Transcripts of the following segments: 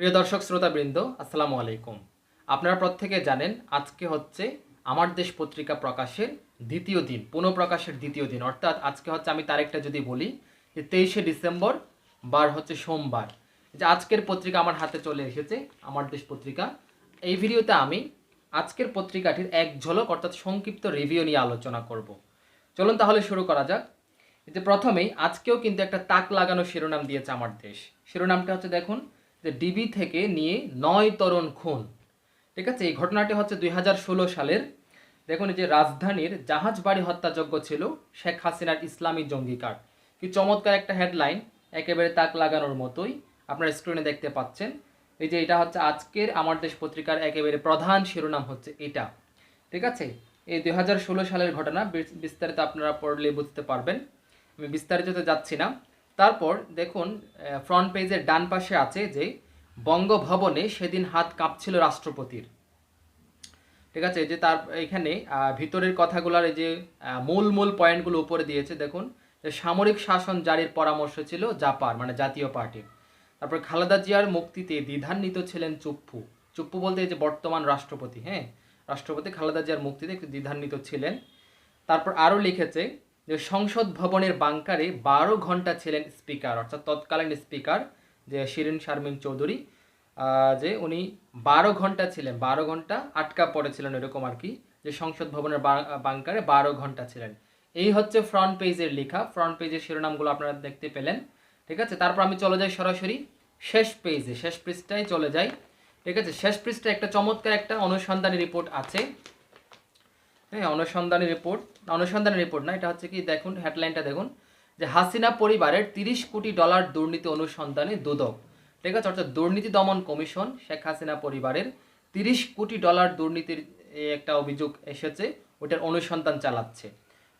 প্রিয় দর্শক, শ্রোতাবৃন্দ, আসসালামু আলাইকুম। আপনারা প্রত্যেকে জানেন আজকে হচ্ছে আমার দেশ পত্রিকা প্রকাশের দ্বিতীয় দিন, পুনঃপ্রকাশের দ্বিতীয় দিন। অর্থাৎ আজকে হচ্ছে আমি তারিখটা যদি বলি, যে তেইশে ডিসেম্বর, বার হচ্ছে সোমবার। যে আজকের পত্রিকা আমার হাতে চলে এসেছে, আমার দেশ পত্রিকা। এই ভিডিওতে আমি আজকের পত্রিকাটির এক ঝলক, অর্থাৎ সংক্ষিপ্ত রিভিউ নিয়ে আলোচনা করব। চলুন তাহলে শুরু করা যাক। যে প্রথমেই, আজকেও কিন্তু একটা তাক লাগানো শিরোনাম দিয়েছে আমার দেশ। শিরোনামটা হচ্ছে দেখুন যে ডিবি থেকে নিয়ে নয় তরুণ খুন। ঠিক আছে? এই ঘটনাটি হচ্ছে দুই হাজার ষোলো সালের। দেখুন, এই যে রাজধানীর জাহাজবাড়ি হত্যাযজ্ঞ ছিল শেখ হাসিনার ইসলামী জঙ্গি কার্ড। কি চমৎকার একটা হেডলাইন, একেবারে তাক লাগানোর মতোই। আপনার স্ক্রিনে দেখতে পাচ্ছেন। এই যে এটা হচ্ছে আজকের আমার দেশ পত্রিকার একেবারে প্রধান শিরোনাম হচ্ছে এটা। ঠিক আছে? এই দুই হাজার ষোলো সালের ঘটনা বিস্তারিত আপনারা পড়লে বুঝতে পারবেন। আমি বিস্তারিততে যাচ্ছি না। তারপর দেখুন ফ্রন্ট পেজের ডান পাশে আছে যে বঙ্গভবনে সেদিন হাত কাঁপছিল রাষ্ট্রপতির। ঠিক আছে যে তার এখানে ভিতরের কথাগুলোর এই যে মূল মূল পয়েন্টগুলো উপরে দিয়েছে, দেখুন সামরিক শাসন জারির পরামর্শ ছিল জাপার মানে জাতীয় পার্টির তারপর খালেদা জিয়ার মুক্তিতে দ্বিধান্বিত ছিলেন চুপ্পু। চুপ্পু বলতে এই যে বর্তমান রাষ্ট্রপতি হ্যাঁ? রাষ্ট্রপতি খালেদা জিয়ার মুক্তিতে একটু দ্বিধান্বিত ছিলেন। তারপর আরও লিখেছে যে সংসদ ভবনের বাংকারে বারো ঘণ্টা ছিলেন স্পিকার, অর্থাৎ তৎকালীন স্পিকার যে শিরিন শারমিন চৌধুরী যে উনি বারো ঘণ্টা ছিলেন, বারো ঘণ্টা আটকা পড়েছিলেন এরকম আর কি, যে সংসদ ভবনের বাংকারে বারো ঘণ্টা ছিলেন। এই হচ্ছে ফ্রন্ট পেজের লেখা ফ্রন্ট পেজের শিরোনামগুলো আপনারা দেখতে পেলেন, ঠিক আছে? তারপর আমি চলে যাই সরাসরি শেষ পেজে শেষ পৃষ্ঠায় চলে যাই, ঠিক আছে? শেষ পৃষ্ঠায় একটা চমৎকার একটা অনুসন্ধানী রিপোর্ট আছে হ্যাঁ অনুসন্ধানী রিপোর্ট অনুসন্ধানী রিপোর্ট না, এটা হচ্ছে কি, দেখুন হেডলাইনটা দেখুন, যে হাসিনা পরিবারের তিরিশ কোটি ডলার দুর্নীতি অনুসন্ধানে দুদক, ঠিক আছে, অর্থাৎ দুর্নীতি দমন কমিশন, শেখ হাসিনা পরিবারের তিরিশ কোটি ডলার দুর্নীতির একটা অভিযোগ এসেছে, ওটার অনুসন্ধান চালাচ্ছে,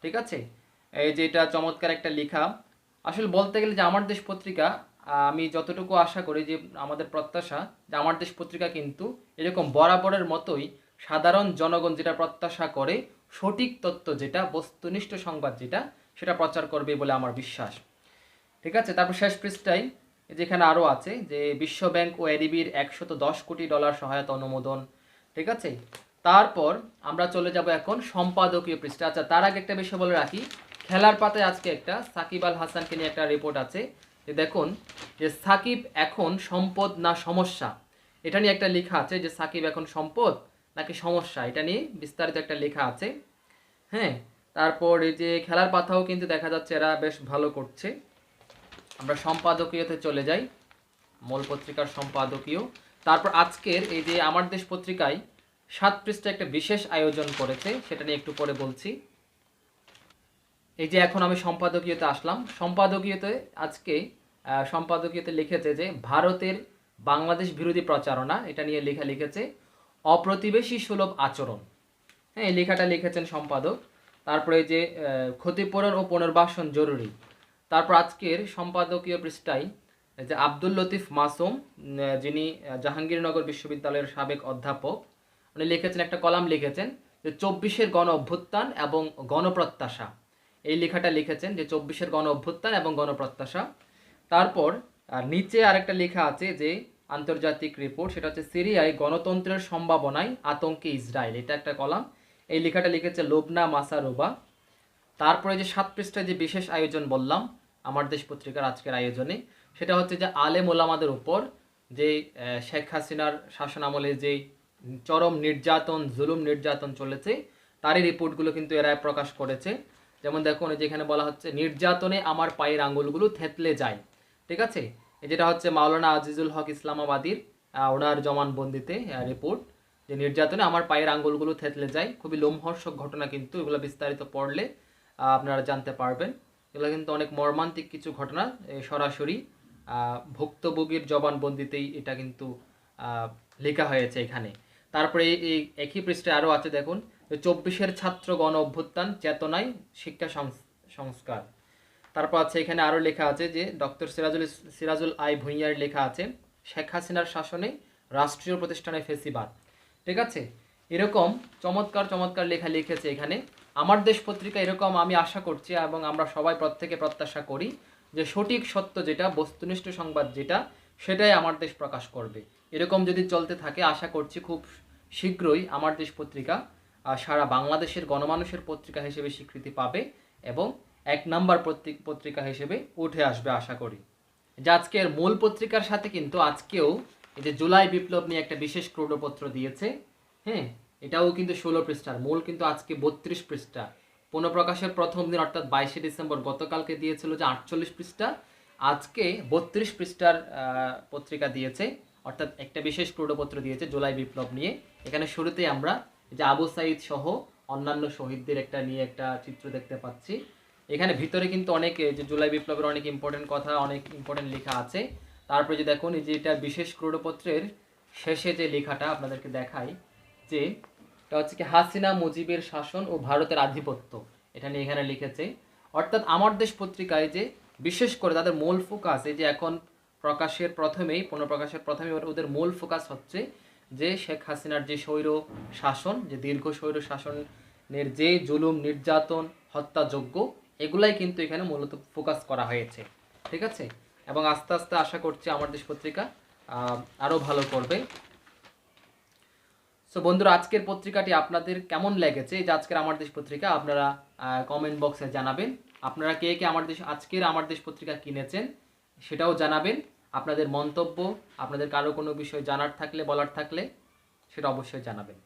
ঠিক আছে? এই যে এটা চমৎকার একটা লেখা, আসলে বলতে গেলে যে আমার দেশ পত্রিকা, আমি যতটুকু আশা করি যে আমাদের প্রত্যাশা, যে আমার দেশ পত্রিকা কিন্তু এরকম বরাবরের মতোই সাধারণ জনগণ যেটা প্রত্যাশা করে সঠিক তথ্য যেটা, বস্তুনিষ্ঠ সংবাদ যেটা, সেটা প্রচার করবে বলে আমার বিশ্বাস। ঠিক আছে? তারপর শেষ পৃষ্ঠায় যেখানে আরও আছে যে বিশ্ব ব্যাংক ও এডিবির একশত দশ কোটি ডলার সহায়তা অনুমোদন। ঠিক আছে? তারপর আমরা চলে যাব এখন সম্পাদকীয় পৃষ্ঠা। আচ্ছা তার আগে একটা বিষয় বলে রাখি। খেলার পাতায় আজকে একটা সাকিব আল হাসানকে নিয়ে একটা রিপোর্ট আছে। যে দেখুন, যে সাকিব এখন সম্পদ না সমস্যা? এটা নিয়ে একটা লেখা আছে যে সাকিব এখন সম্পদ নাকি সমস্যা? এটা নিয়ে বিস্তারিত একটা লেখা আছে। হ্যাঁ তারপর এই যে খেলার পাতাও কিন্তু দেখা যাচ্ছে এরা বেশ ভালো করছে। আমরা সম্পাদকীয়তে চলে যাই। মূল পত্রিকার সম্পাদকীয়। তারপর আজকের এই যে আমার দেশ পত্রিকায় সাত পৃষ্ঠা একটা বিশেষ আয়োজন করেছে, সেটা নিয়ে একটু পরে বলছি। এই যে এখন আমি সম্পাদকীয়তে আসলাম। সম্পাদকীয়তে আজকে সম্পাদকীয়তে লিখেছে যে, ভারতের বাংলাদেশ বিরোধী প্রচারণা, এটা নিয়ে লেখা, লিখেছে অপ্রতিবেশী সুলভ আচরণ। হ্যাঁ এই লেখাটা লিখেছেন সম্পাদক। তারপরে যে ক্ষতিপূরণ ও পুনর্বাসন জরুরি। তারপর আজকের সম্পাদকীয় পৃষ্ঠায় যে আব্দুল লতিফ মাসুম যিনি জাহাঙ্গীরনগর বিশ্ববিদ্যালয়ের সাবেক অধ্যাপক, উনি লিখেছেন, একটা কলাম লিখেছেন যে চব্বিশের গণ অভ্যুত্থান এবং গণপ্রত্যাশা। এই লেখাটা লিখেছেন যে চব্বিশের গণ অভ্যুত্থান এবং গণপ্রত্যাশা। তারপর নিচে আরেকটা লেখা আছে যে আন্তর্জাতিক রিপোর্ট সেটা হচ্ছে সিরিয়ায় গণতন্ত্রের সম্ভাবনায় আতঙ্কে ইসরায়েল। এটা একটা কলাম। এই লেখাটা লিখেছে লোবনা মাসারোবা তারপরে যে সাত পৃষ্ঠায় যে বিশেষ আয়োজন বললাম, আমার দেশ পত্রিকার আজকের আয়োজনে, সেটা হচ্ছে যে আলেম ওলামাদের উপর যে শেখ হাসিনার শাসন আমলে যে চরম নির্যাতন, জুলুম নির্যাতন চলেছে, তারই রিপোর্টগুলো কিন্তু এরা প্রকাশ করেছে। যেমন দেখুন যেখানে বলা হচ্ছে, নির্যাতনে আমার পায়ের আঙ্গুলগুলো থেতলে যায়। ঠিক আছে? যেটা হচ্ছে মাওলানা আজিজুল হক ইসলামাবাদীর ওনার জমানবন্দিতে রিপোর্ট যে নির্যাতনে আমার পায়ের আঙ্গুলগুলো থেতলে যায়। খুবই লোমহর্ষক ঘটনা কিন্তু এগুলো বিস্তারিত পড়লে আপনারা জানতে পারবেন। এগুলো কিন্তু অনেক মর্মান্তিক কিছু ঘটনা সরাসরি ভুক্তভোগীর জবানবন্দিতেই এটা কিন্তু লেখা হয়েছে এখানে। তারপরে এই- একই পৃষ্ঠায় আরও আছে, দেখুন চব্বিশের ছাত্র গণ অভ্যুত্থান, চেতনায় শিক্ষা সংস- সংস্কার। তারপর আছে এখানে আরও লেখা আছে যে ডক্টর সিরাজুল সিরাজুল আই ভুঁইয়ার লেখা আছে, শেখ হাসিনার শাসনে রাষ্ট্রীয় প্রতিষ্ঠানে ফেসিবাদ। ঠিক আছে? এরকম চমৎকার চমৎকার লেখা লিখেছে এখানে। আমার দেশ পত্রিকা এরকম আমি আশা করছি এবং আমরা সবাই প্রত্যেকে প্রত্যাশা করি যে সঠিক সত্য যেটা, বস্তুনিষ্ঠ সংবাদ যেটা, সেটাই আমার দেশ প্রকাশ করবে। এরকম যদি চলতে থাকে, আশা করছি খুব শীঘ্রই আমার দেশ পত্রিকা সারা বাংলাদেশের গণমানুষের পত্রিকা হিসেবে স্বীকৃতি পাবে এবং এক নাম্বার পত্রিক- হিসেবে উঠে আসবে আশা করি। যে আজকের মূল পত্রিকার সাথে কিন্তু আজকেও এই যে জুলাই বিপ্লব নিয়ে একটা বিশেষ ক্রোডপত্র দিয়েছে হ্যাঁ এটাও কিন্তু ষোলো পৃষ্ঠার, মূল কিন্তু আজকে বত্রিশ পৃষ্ঠা। পুনঃপ্রকাশের প্রথম দিন অর্থাৎ বাইশে ডিসেম্বর গতকালকে দিয়েছিল যে আটচল্লিশ পৃষ্ঠা, আজকে বত্রিশ পৃষ্ঠার পত্রিকা দিয়েছে, অর্থাৎ একটা বিশেষ ক্রোডপত্র দিয়েছে জুলাই বিপ্লব নিয়ে। এখানে শুরুতেই আমরা যে আবু সাইদ সহ অন্যান্য শহীদদের একটা নিয়ে একটা চিত্র দেখতে পাচ্ছি। এখানে ভিতরে কিন্তু অনেক যে জুলাই বিপ্লবের অনেক ইম্পর্টেন্ট কথা, অনেক ইম্পর্টেন্ট লেখা আছে। তারপরে যে দেখুন, এই যে এটা বিশেষ ক্রোডপত্রের শেষে যে লেখাটা আপনাদেরকে দেখাই, যে এটা হচ্ছে কি হাসিনা মুজিবের শাসন ও ভারতের আধিপত্য। এটা নিয়ে এখানে লিখেছে। অর্থাৎ আমার দেশ পত্রিকায় যে বিশেষ করে তাদের মূল ফোকাস এই যে এখন প্রকাশের প্রথমেই, পুনঃপ্রকাশের প্রথমেই ওদের মূল ফোকাস হচ্ছে যে শেখ হাসিনার যে স্বৈর শাসন, যে দীর্ঘ স্বৈর শাসনের যে জুলুম, নির্যাতন হত্যাযোগ্য এগুলাই কিন্তু এখানে মূলত ফোকাস করা হয়েছে ঠিক আছে? এবং আস্তে আস্তে আশা করছি আমার দেশ পত্রিকা আহ, আরও ভালো করবে। সো বন্ধুরা আজকের পত্রিকাটি আপনাদের কেমন লেগেছে? যে আজকের আমার দেশ পত্রিকা আপনারা কমেন্ট বক্সে জানাবেন। আপনারা কে কে আমার দেশ আজকের আমার দেশ পত্রিকা কিনেছেন সেটাও জানাবেন। আপনাদের মন্তব্য আপনাদের কারও কোনো বিষয় জানার থাকলে বলার থাকলে সেটা অবশ্যই জানাবেন।